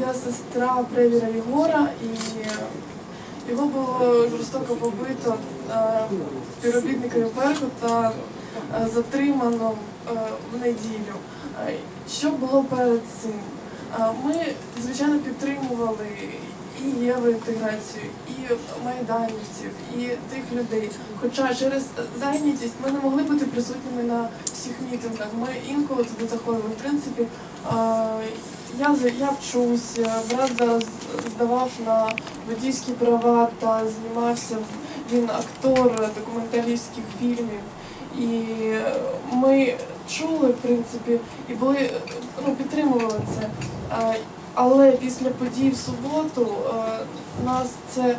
я сестра Превіра Єгора, і його було жорстоко побито е, співробітниками Беркута, е, затримано е, в неділю. Що було перед цим? Ми, звичайно, підтримували і євроінтеграцію, і майданівців, і тих людей. Хоча через зайнятість ми не могли бути присутніми на всіх мітингах. Ми інколи туди заходили. В принципі, я, я вчусь, брат зараз здавав на водійські права та знімався. Він актор документалістських фільмів. І ми чули, в принципі, і були ну, підтримували це. Але після подій в суботу е, нас це е,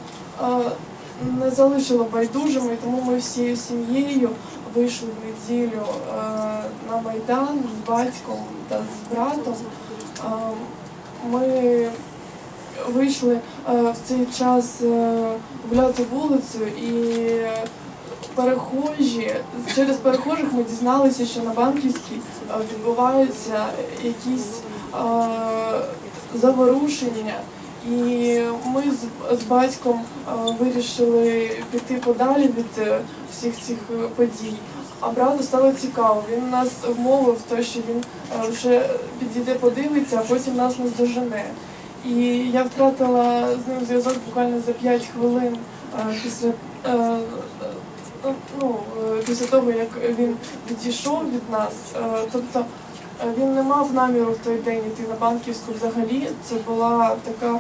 не залишило байдужими, тому ми всією сім'єю вийшли в неділю е, на Майдан з батьком та з братом. Ми вийшли в цей час гуляти вулицю і перехожі через перехожих ми дізналися, що на банківській відбуваються якісь заворушення. І ми з, з батьком е, вирішили піти подалі від е, всіх цих е, подій. А брату стало цікаво. Він нас вмовив, то, що він е, вже підійде, подивиться, а потім нас не наздожене. І я втратила з ним зв'язок буквально за 5 хвилин після, ну, після того, як він відійшов від нас. Тобто він не мав наміру в той день йти на банківську взагалі. Це була така.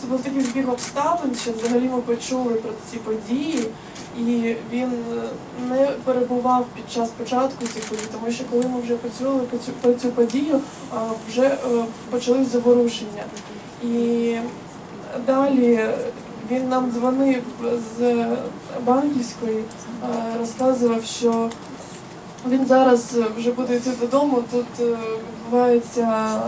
Це був такий збіг обставин, що взагалі ми почули про ці події, і він е, не перебував під час початку цих подій, тому що коли ми вже почули про цю, про цю подію, е, вже е, почались заворушення. І далі він нам дзвонив з банківської, е, розказував, що він зараз вже буде йти додому, тут е, відбуваються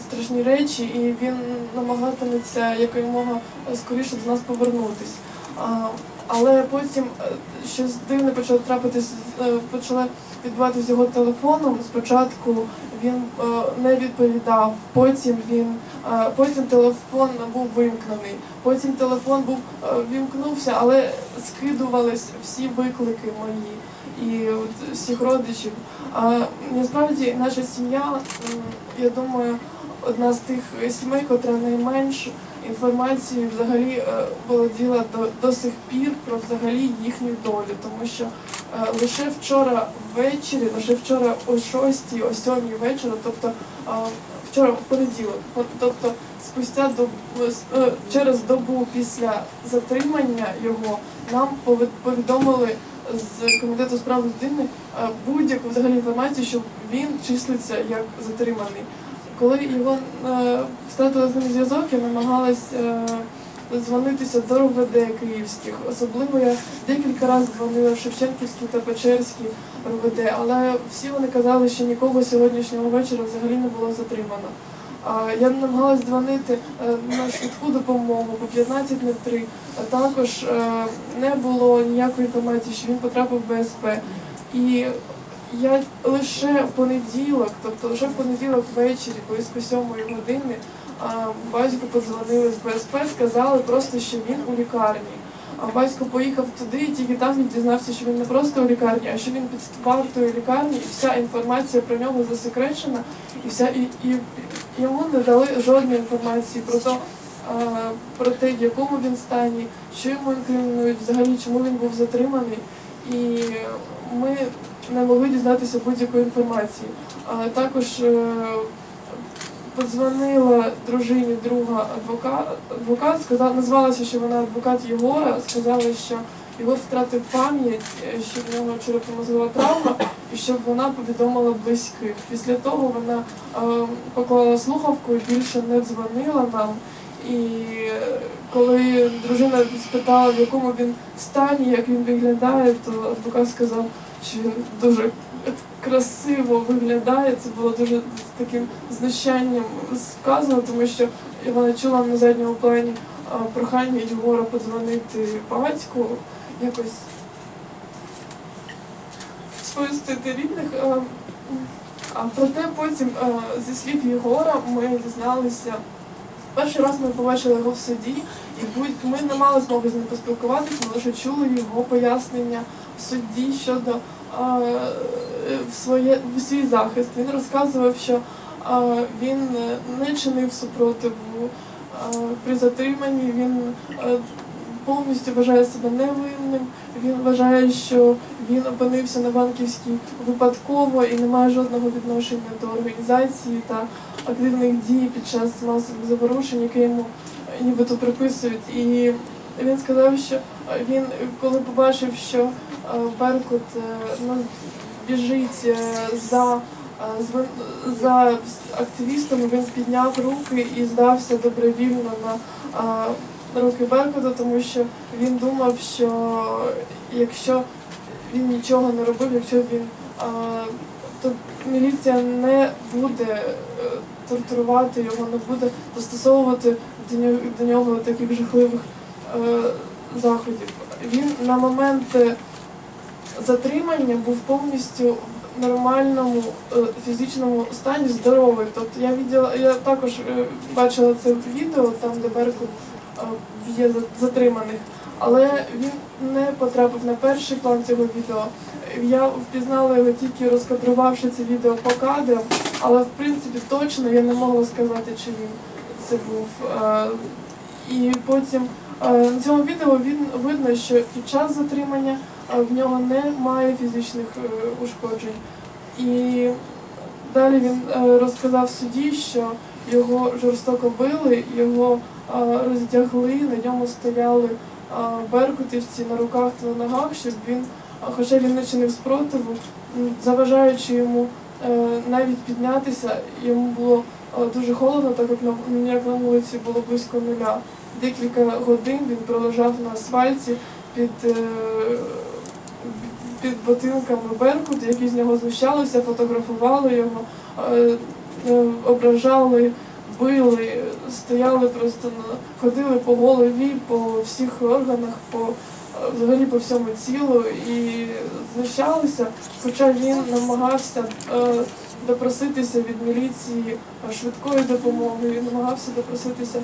страшні речі, і він намагатиметься якомога скоріше до нас повернутись. Але потім е, щось дивне почало трапитись, е, почало відбуватися його телефоном. Спочатку він е, не відповідав, потім він е, потім телефон був вимкнений, потім телефон був е, вімкнувся, але скидувались всі виклики мої і от всіх родичів. А насправді наша сім'я, я думаю, одна з тих сімей, котра найменш інформацією взагалі е, володіла до, до сих пір про взагалі їхню долю, тому що е, лише вчора ввечері, лише вчора о 6, о 7 вечора, тобто вчора в понеділок, тобто спустя добу, е, через добу після затримання його нам повідомили з комітету справ людини е, будь-яку взагалі інформацію, що він числиться як затриманий. Коли його е, втратили з ним зв'язок, я намагалась е, дзвонитися до РОВД київських. Особливо я декілька разів дзвонила в Шевченківський та Печерський РОВД, але всі вони казали, що нікого сьогоднішнього вечора взагалі не було затримано. Я намагалась дзвонити е, на швидку допомогу по 1503. А Також е, не було ніякої інформації, що він потрапив в БСП. І я лише в понеділок, тобто лише в понеділок ввечері, близько сьомої години, батьку подзвонили з БСП, сказали просто, що він у лікарні. А батько поїхав туди і тільки там дізнався, що він не просто у лікарні, а що він під вартою лікарні, і вся інформація про нього засекречена, і вся і, і йому не дали жодної інформації про те, про те, в якому він стані, що йому інкримінують, взагалі чому він був затриманий. І ми не могли дізнатися будь-якої інформації. А також е, подзвонила дружині друга адвокат, адвокат сказала, назвалася, що вона адвокат Єгора, сказала, що його втратив пам'ять, е, що в нього черепно-мозгова травма, і щоб вона повідомила близьких. Після того вона е, поклала слухавку і більше не дзвонила нам. І е, коли дружина спитала, в якому він стані, як він виглядає, то адвокат сказав, що він дуже красиво виглядає. Це було дуже таким знущанням сказано, тому що вона чула на задньому плані прохання Єгора подзвонити батьку, якось сповістити рідних. А, проте потім, зі слів Єгора, ми дізналися. Перший раз ми побачили його в суді, і будь- ми не мали змоги з ним поспілкуватися, ми лише чули його пояснення в суді щодо в, своє, в свій захист. Він розказував, що він е, не чинив супротиву при затриманні, він е, повністю вважає себе невинним. Він вважає, що він опинився на банківській випадково і не має жодного відношення до організації та активних дій під час масових заворушень, які йому нібито приписують. І він сказав, що він, коли побачив, що е, Беркут е, ну, біжить е, за, за активістами, він підняв руки і здався добровільно на руки Беркута, тому що він думав, що якщо він нічого не робив, якщо він то міліція не буде тортурувати його, не буде застосовувати до нього, таких жахливих заходів. Він на момент е, затримання був повністю в нормальному е, фізичному стані здоровий. Тобто я відділа, я також е, бачила це відео, там де Беркут е, є затриманих, але він не потрапив на перший план цього відео. Я впізнала його тільки розкадрувавши це відео по кадрам, але в принципі точно я не могла сказати, чи він це був. Е, І потім е, на цьому відео видно, що під час затримання е, в нього немає фізичних е, ушкоджень. І далі він е, розказав судді, що його жорстоко били, його е, роздягли, на ньому стояли е, беркутівці на руках та на ногах, щоб він, хоча він не чинив спротиву, заважаючи йому е, навіть піднятися, йому було е, дуже холодно, так як на вулиці було близько нуля. Декілька годин він пролежав на асфальті під, е, під ботинками Беркут, які з нього знущалися, фотографували його, е, е, ображали, били, стояли просто на ходили по голові, по всіх органах, по взагалі по всьому тілу і знущалися, хоча він намагався допроситися від міліції швидкої допомоги, він намагався допроситися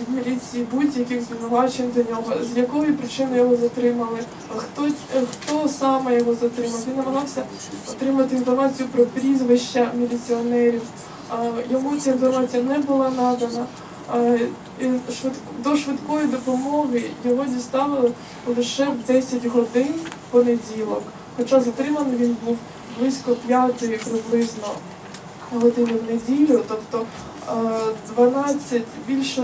від міліції будь-яких звинувачень до нього, з якої причини його затримали, хто, е, хто саме його затримав. Він намагався отримати інформацію про прізвища міліціонерів. Йому ця інформація не була надана. До швидкої допомоги його діставили лише в 10 годин понеділок. Хоча затриманий він був близько п'ятої приблизно години в неділю, тобто 12, більше,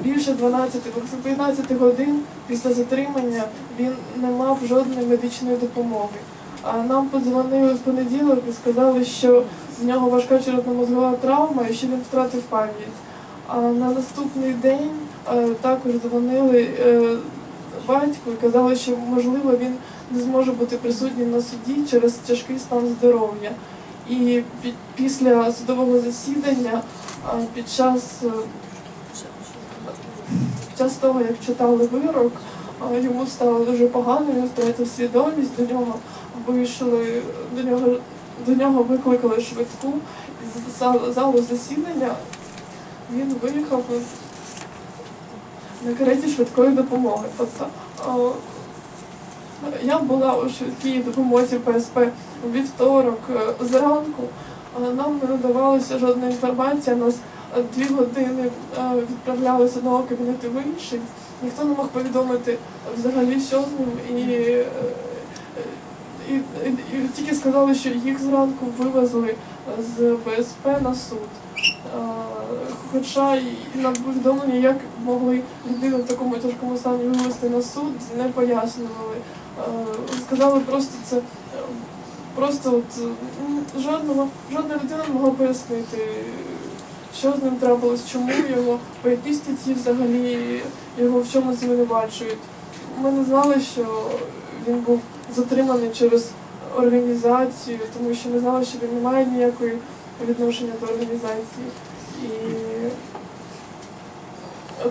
більше 12, 15 годин після затримання він не мав жодної медичної допомоги. А нам подзвонили в понеділок і сказали, що в нього важка черепно-мозгова травма і що він втратив пам'ять. А на наступний день е, також дзвонили е, батьку і казали, що можливо він не зможе бути присутнім на суді через тяжкий стан здоров'я. І під, після судового засідання, під час, е, під час того, як читали вирок, йому стало дуже погано, він втратив свідомість, до нього вийшли, до нього, до нього викликали швидку з зал- залу засідання. Він виїхав на кареті швидкої допомоги. Тобто я була у швидкій допомозі ПСП у вівторок е, зранку. Нам не надавалося жодна інформація. Нас е, дві години е, відправляли з одного кабінету в інший. Ніхто не мог повідомити взагалі, що з ним. І, і, і, і тільки сказали, що їх зранку вивезли з БСП на суд. Хоча і на повідомлення, як могли людину в такому тяжкому стані вивезти на суд, не пояснювали. Е, Сказали просто це просто от жодного, жодна людина не могла пояснити, що з ним трапилось, чому його, по якій статті взагалі його в чому звинувачують. Ми не знали, що він був затриманий через організацію, тому що ми знали, що він не має ніякої відношення до організації. І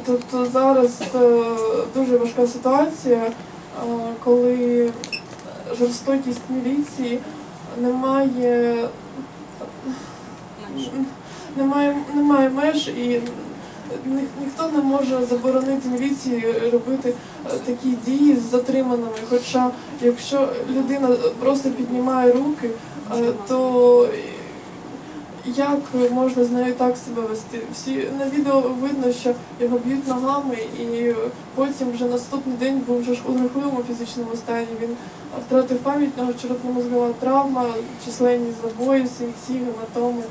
тобто зараз е, дуже важка ситуація, е, коли жорстокість міліції не має немає, немає меж і ні- ніхто не може заборонити міліції робити е, такі дії з затриманими. Хоча якщо людина просто піднімає руки, то як можна з нею так себе вести? Всі на відео видно, що його б'ють ногами, і потім вже наступний день був вже ж у жахливому фізичному стані. Він втратив пам'ять, нього черепно-мозгова травма, численні забої, синці, гематоми,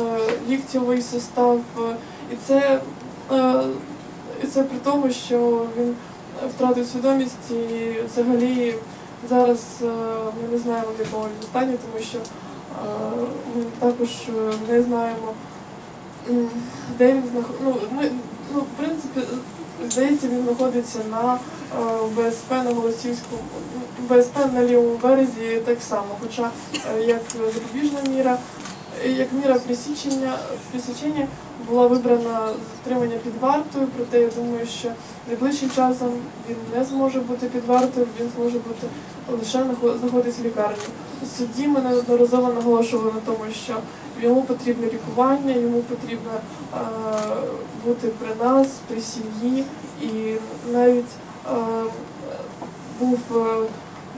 е, ліктьовий сустав. е, І це, е, і це при тому, що він втратив свідомість і взагалі зараз е, ми не знаємо, в якому стані, тому що е, також е, не знаємо, де він знаходиться. Ну, ну, в принципі, здається, він знаходиться на е, БСП на Голосівському, БСП на лівому березі так само, хоча е, як запобіжна міра, е, як міра присічення, пресічення була вибрана затримання під вартою, проте я думаю, що найближчим часом він не зможе бути під вартою, він зможе бути лише нахо- знаходитися в лікарні. У суді ми неодноразово наголошували на тому, що йому потрібне лікування, йому потрібно е, бути при нас, при сім'ї, і навіть е, був е,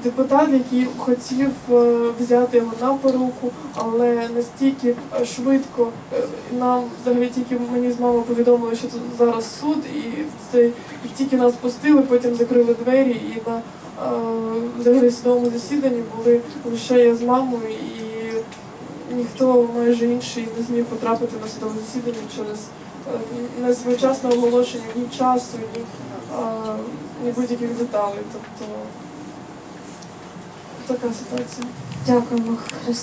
депутат, який хотів е, взяти його на поруку, але настільки е, швидко е, нам взагалі тільки мені з мамою повідомили, що тут зараз суд, і це тільки нас пустили, потім закрили двері, і на взагалі судовому засіданні були лише я з мамою, і ніхто майже інший не зміг потрапити на судове засідання через несвоєчасне оголошення ні часу, ні, ні будь-яких деталей. Тобто така ситуація. Дякуємо, Христина.